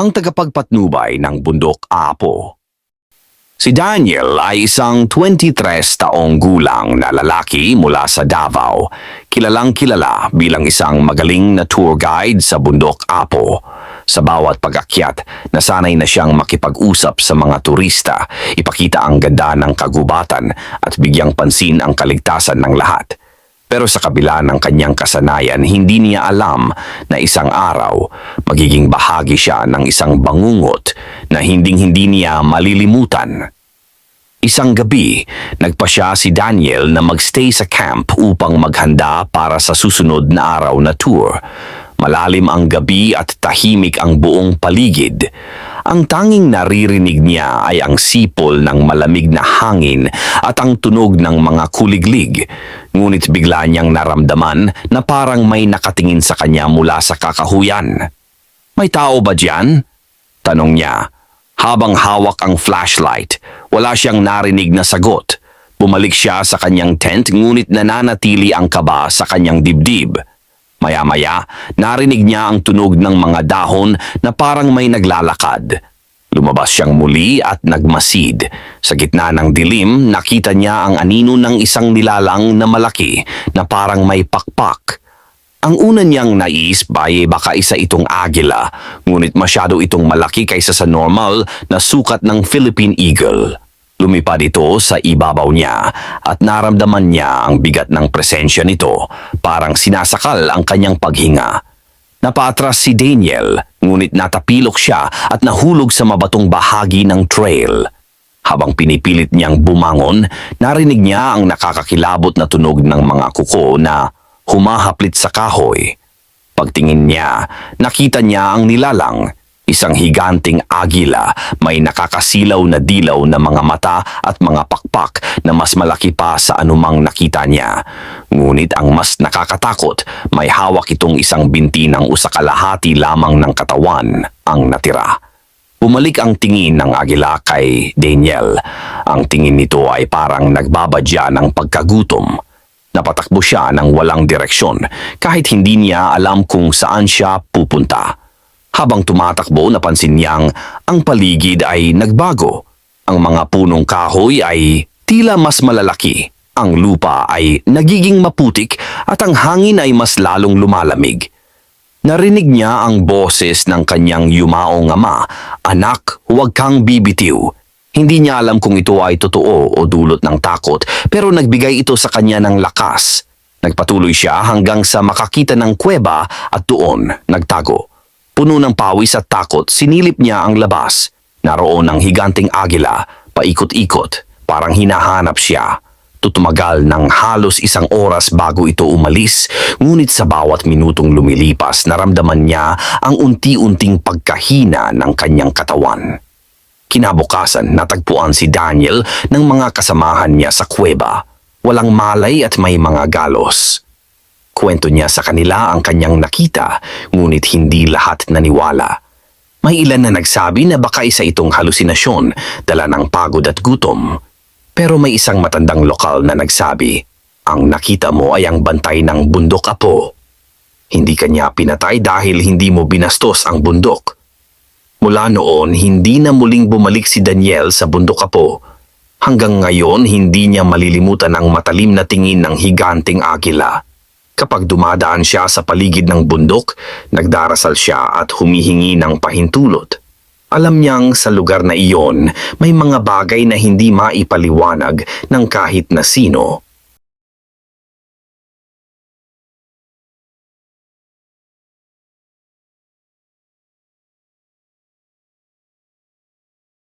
ang tagapagpatnubay ng bundok Apo. Si Daniel ay isang 23 taong gulang na lalaki mula sa Davao, kilalang kilala bilang isang magaling na tour guide sa bundok Apo. Sa bawat pag-akyat, nasanay na siyang makipag-usap sa mga turista, ipakita ang ganda ng kagubatan at bigyang pansin ang kaligtasan ng lahat. Pero sa kabila ng kanyang kasanayan, hindi niya alam na isang araw magiging bahagi siya ng isang bangungot na hinding-hindi niya malilimutan. Isang gabi, nagpa siya si Daniel na magstay sa camp upang maghanda para sa susunod na araw na tour. Malalim ang gabi at tahimik ang buong paligid. Ang tanging naririnig niya ay ang sipol ng malamig na hangin at ang tunog ng mga kuliglig. Ngunit bigla niyang naramdaman na parang may nakatingin sa kanya mula sa kakahuyan. May tao ba diyan? Tanong niya. Habang hawak ang flashlight, wala siyang narinig na sagot. Bumalik siya sa kanyang tent ngunit nananatili ang kaba sa kanyang dibdib. Maya-maya, narinig niya ang tunog ng mga dahon na parang may naglalakad. Lumabas siyang muli at nagmasid. Sa gitna ng dilim, nakita niya ang anino ng isang nilalang na malaki na parang may pakpak. Ang una niyang nais ay baka isa itong agila, ngunit masyado itong malaki kaysa sa normal na sukat ng Philippine Eagle. Lumipad ito sa ibabaw niya at naramdaman niya ang bigat ng presensya nito, parang sinasakal ang kanyang paghinga. Napatras si Daniel, ngunit natapilok siya at nahulog sa mabatong bahagi ng trail. Habang pinipilit niyang bumangon, narinig niya ang nakakakilabot na tunog ng mga kuko na humahaplit sa kahoy. Pagtingin niya, nakita niya ang nilalang, isang higanting agila, may nakakasilaw na dilaw na mga mata at mga pakpak na mas malaki pa sa anumang nakita niya. Ngunit ang mas nakakatakot, may hawak itong isang binti ng usakalahati lamang ng katawan ang natira. Bumalik ang tingin ng agila kay Daniel. Ang tingin nito ay parang nagbabadya ng pagkagutom. Napatakbo siya ng walang direksyon kahit hindi niya alam kung saan siya pupunta. Habang tumatakbo, napansin niyang ang paligid ay nagbago. Ang mga punong kahoy ay tila mas malalaki. Ang lupa ay nagiging maputik at ang hangin ay mas lalong lumalamig. Narinig niya ang boses ng kanyang yumaong ama, Anak, huwag kang bibitiw. Hindi niya alam kung ito ay totoo o dulot ng takot pero nagbigay ito sa kanya ng lakas. Nagpatuloy siya hanggang sa makakita ng kuweba at doon nagtago. Puno ng pawis at takot, sinilip niya ang labas. Naroon ang higanting agila, paikot-ikot, parang hinahanap siya. Tutumagal ng halos isang oras bago ito umalis, ngunit sa bawat minutong lumilipas naramdaman niya ang unti-unting pagkahina ng kanyang katawan. Kinabukasan, natagpuan si Daniel ng mga kasamahan niya sa kuweba. Walang malay at may mga galos. Kwento niya sa kanila ang kanyang nakita, ngunit hindi lahat naniwala. May ilan na nagsabi na baka isa itong halusinasyon, dala ng pagod at gutom. Pero may isang matandang lokal na nagsabi, ang nakita mo ay ang bantay ng bundok apo. Hindi kanya pinatay dahil hindi mo binastos ang bundok. Mula noon, hindi na muling bumalik si Daniel sa bundok apo. Hanggang ngayon, hindi niya malilimutan ang matalim na tingin ng higanting agila. Kapag dumadaan siya sa paligid ng bundok, nagdarasal siya at humihingi ng pahintulot. Alam niyang sa lugar na iyon, may mga bagay na hindi maipaliwanag ng kahit na sino.